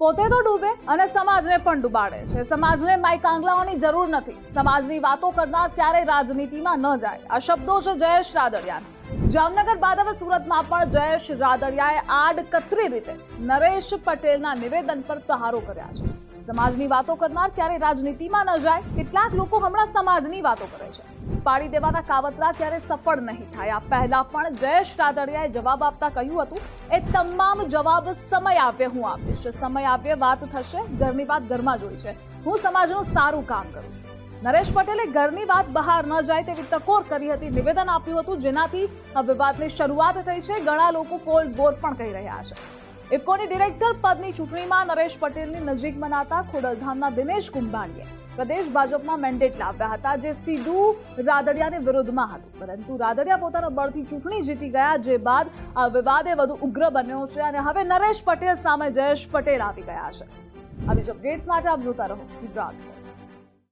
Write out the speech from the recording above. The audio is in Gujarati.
પોતે તો ડૂબે અને સમાજને પણ ડૂબાડે છે. સમાજને માઈક આંગલાઓની જરૂર નથી. સમાજની વાતો કરનાર ક્યારેય રાજનીતિમાં ન જાય. આ શબ્દો છે જયેશ રાદડિયાના. જામનગર બાદ હવે સુરતમાં પણ જયેશ રાદડિયાએ આડકતરી રીતે નરેશ પટેલના નિવેદન પર પ્રહારો કર્યા છે. સમાજની વાતો કરનાર ક્યારેય રાજનીતિમાં ન જાય, કેટલાક લોકો હમણાં સમાજની વાતો કરે છે. પાડી દેવાના કાવતરા ક્યારે સફળ નહીં થાય. આ પહેલા પણ જયેશ રાદડિયાએ જવાબ આપતા કહ્યું હતું, એ તમામ જવાબ સમય આવ્યે હું આપીશ. સમય આવ્યે વાત થશે, ઘરની વાત ઘરમાં જ હોય છે. હું સમાજનું સારું કામ કરું છું. નરેશ પટેલે ઘરની વાત બહાર ન જાય તેવી ટકોર કરી હતી, નિવેદન આપ્યું હતું, જેનાથી વિવાદની શરૂઆત થઈ છે. ઘણા લોકો કોલ્ડ વોર પણ કહી રહ્યા છે. ઇફકોની ડિરેક્ટર પદની ચૂંટણીમાં નરેશ પટેલની નજીક મનાતા ખોડલધામના દિનેશ કુંભાણીએ પ્રદેશ ભાજપમાં મેન્ડેટ લાવ્યા હતા, જે સીધું રાદડિયાને વિરોધમાં હતું. પરંતુ રાદડિયા પોતાના બળથી ચૂંટણી જીતી ગયા, જે બાદ આ વિવાદે વધુ ઉગ્ર બન્યો છે અને હવે નરેશ પટેલ સામે જયેશ પટેલ આવી ગયા છે. આવી જ અપડેટ્સ માટે આપ જોતા રહો ગુજરાત ફર્સ્ટ